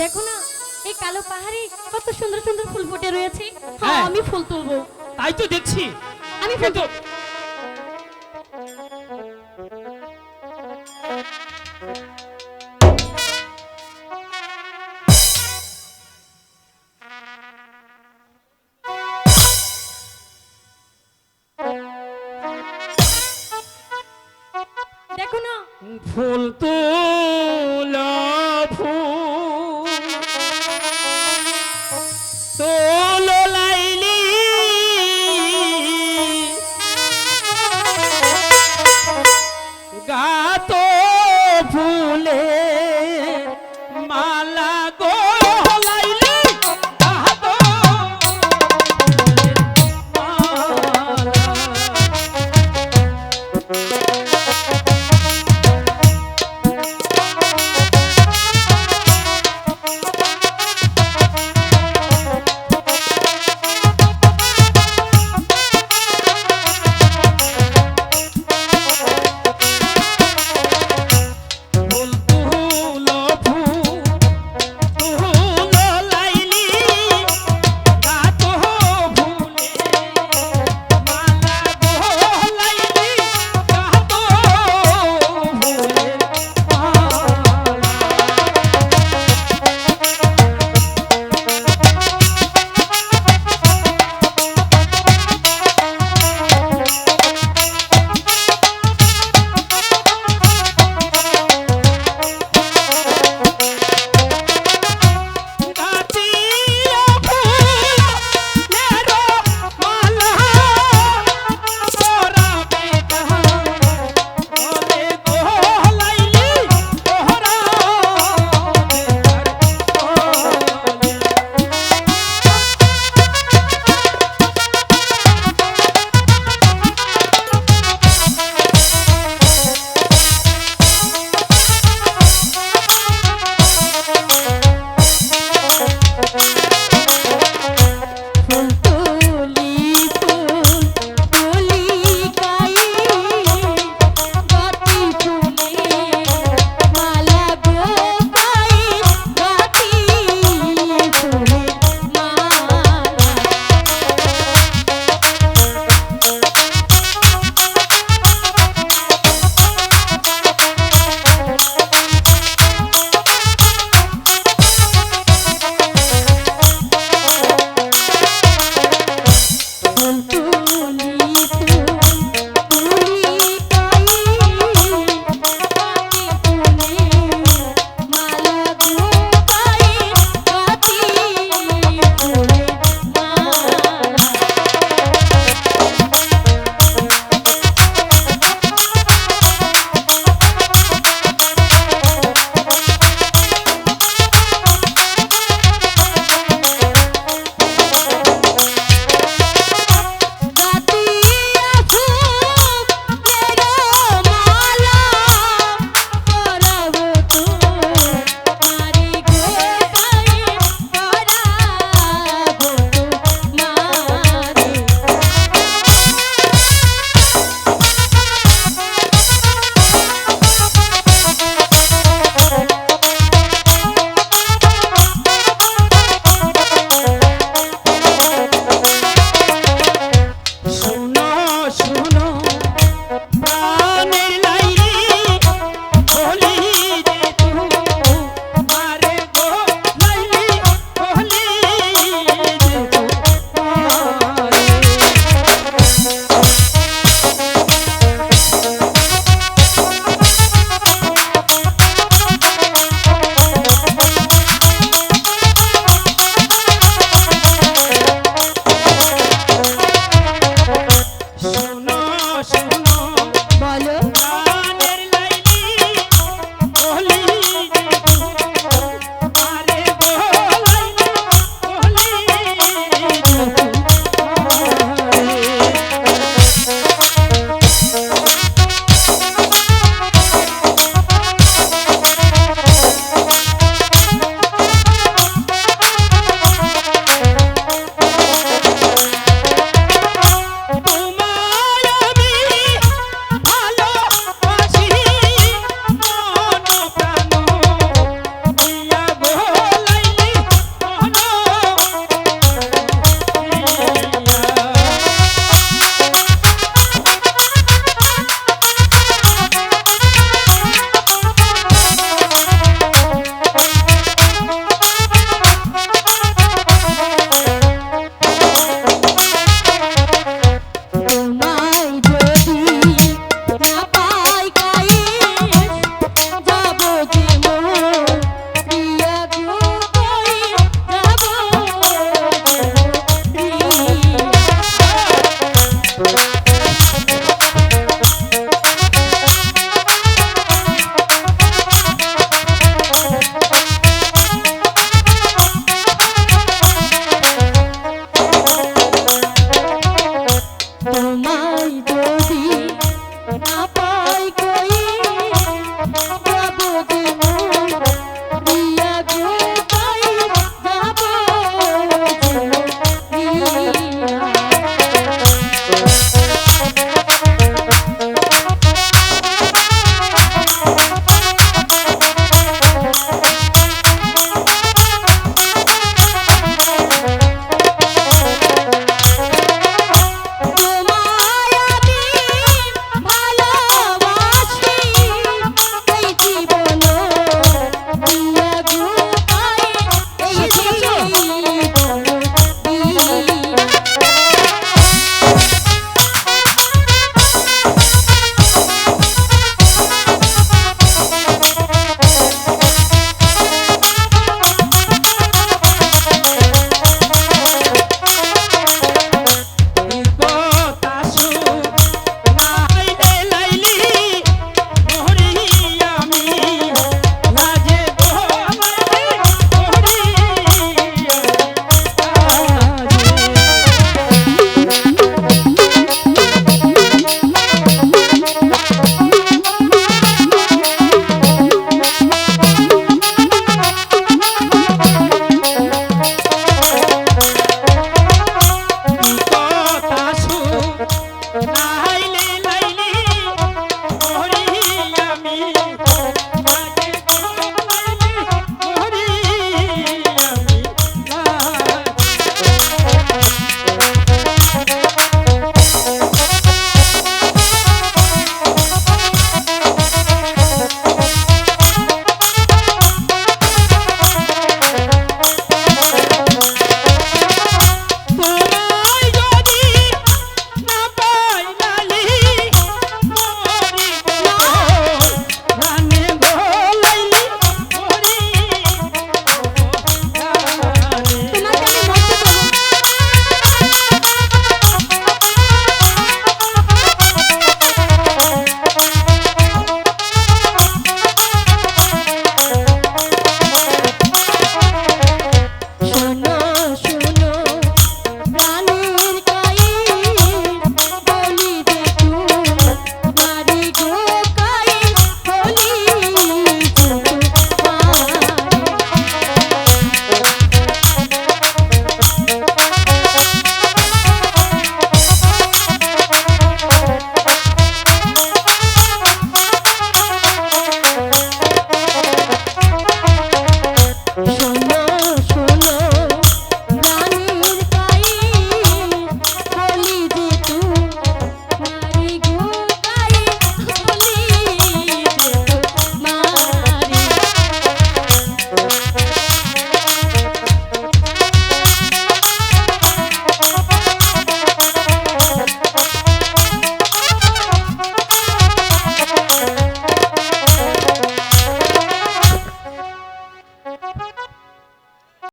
দেখো না এই কালো পাহাড়ে কত সুন্দর সুন্দর ফুল ফুটে রয়েছে। হ্যাঁ হ্যাঁ। আমি ফুল তুলবো। তাই তো দেখছি। আমি ফুল So Oh, no.